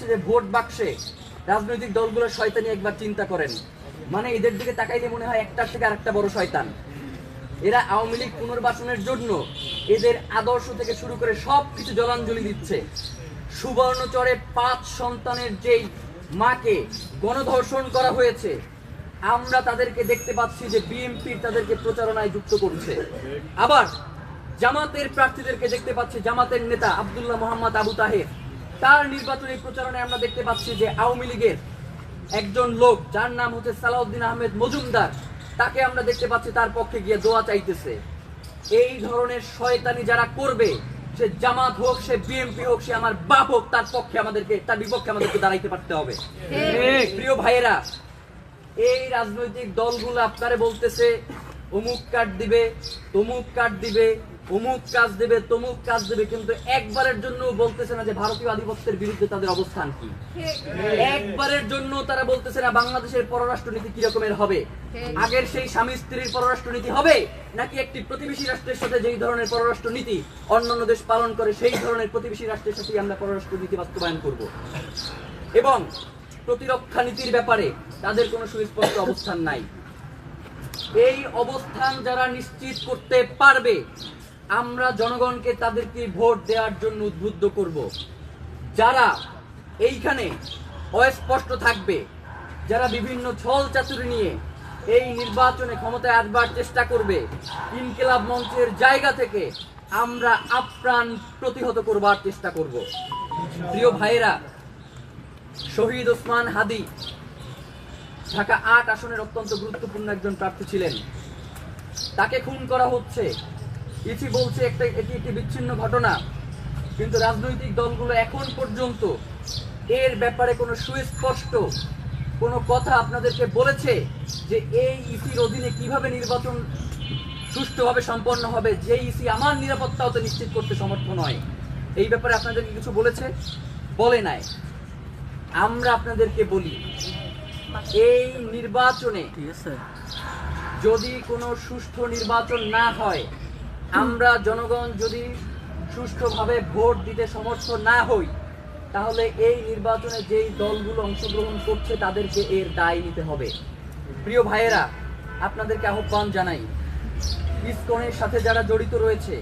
হচ্ছে যে ভোট বাক্সে রাজনৈতিক দলগুলো শয়তানি একবার চিন্তা করেন। মানে এদের দিকে তাকাইলে মনে হয় একটার থেকে আরেকটা বড় শয়তান। এরা আওয়ামী লীগ পুনর্বাসনের জন্য এদের আদর্শ থেকে শুরু করে সব কিছু জলাঞ্জলি দিচ্ছে। সুবর্ণচরে পাঁচ সন্তানের যেই মাকে গণধর্ষণ করা হয়েছে, আমরা তাদেরকে দেখতে পাচ্ছি যে বিএনপির তাদেরকে প্রচারণায় যুক্ত করছে। আবার জামাতের প্রার্থীদেরকে দেখতে পাচ্ছি, জামাতের নেতা আবদুল্লাহ মোহাম্মদ আবু তাহের। তার নির্বাচনী প্রচারণায় আমরা দেখতে পাচ্ছি যে আওয়ামী লীগের একজন লোক যার নাম হচ্ছে সালাউদ্দিন আহমেদ মজুমদার তাকে আমরা দেখতে পাচ্ছি তার পক্ষে গিয়ে দোয়া চাইতেছে। এই ধরনের শয়তানি যারা করবে সে জামাত হোক সে বিএনপি হোক সে আমার বাপ হোক তার পক্ষে আমাদেরকে তার বিপক্ষে আমাদেরকে দাঁড়াইতে পারতে হবে। প্রিয় ভাইয়েরা এই রাজনৈতিক দলগুলো আপনারে বলতেছে অমুক কার্ড দিবে, তমুক কার্ড দিবে, অমুক কাজ দেবে, তমুক কাজ দেবে, কিন্তু একবারের জন্য বলতেছে না যে ভারতীয় আধিপত্যের বিরুদ্ধে তাদের অবস্থান কি। একবারের জন্য তারা বলতেছে না বাংলাদেশের পররাষ্ট্র নীতি কি রকমের হবে। আগের সেই স্বামী স্ত্রীর পররাষ্ট্র নীতি হবে, নাকি একটি প্রতিবেশী রাষ্ট্রের সাথে যেই ধরনের পররাষ্ট্র নীতি অন্যান্য দেশ পালন করে সেই ধরনের প্রতিবেশী রাষ্ট্রের সাথেই আমরা পররাষ্ট্র নীতি বাস্তবায়ন করব। এবং প্রতিরক্ষা নীতির ব্যাপারে তাদের কোনো সুস্পষ্ট অবস্থান নাই। এই অবস্থান যারা নিশ্চিত করতে পারবে, আমরা জনগণকে তাদেরকে ভোট দেওয়ার জন্য উদ্বুদ্ধ করব। যারা এইখানে অস্পষ্ট থাকবে, যারা বিভিন্ন ছল চাতুরি নিয়ে এই নির্বাচনে ক্ষমতায় আসবার চেষ্টা করবে, ইনকিলাব মঞ্চের জায়গা থেকে আমরা আপ্রাণ প্রতিহত করবার চেষ্টা করব। প্রিয় ভাইয়েরা, শহীদ ওসমান হাদি ঢাকা আট আসনের অত্যন্ত গুরুত্বপূর্ণ একজন প্রার্থী ছিলেন। তাকে খুন করা হচ্ছে। ইসি বলছে একটা, এটি একটি বিচ্ছিন্ন ঘটনা। কিন্তু রাজনৈতিক দলগুলো এখন পর্যন্ত এর ব্যাপারে কোনো সুস্পষ্ট কোনো কথা আপনাদেরকে বলেছে যে এই ইসির অধীনে কীভাবে নির্বাচন সুষ্ঠুভাবে সম্পন্ন হবে, যে ইসি আমার নিরাপত্তা হতে নিশ্চিত করতে সমর্থ নয়। এই ব্যাপারে আপনাদেরকে কিছু বলেছে? বলে নাই। আমরা আপনাদেরকে বলি এই নির্বাচনে ঠিক আছে। যদি কোনো সুষ্ঠু নির্বাচন না হয় আমরা জনগণ যদি সুষ্ঠুভাবে ভোট দিতে সমর্থ না হই তাহলে এই নির্বাচনে যেই দলগুলো অংশগ্রহণ করছে তাদেরকে এর দায় নিতে হবে। প্রিয় ভাইয়েরা আপনাদেরকে আহ্বান জানাই ইসকনের সাথে যারা জড়িত রয়েছে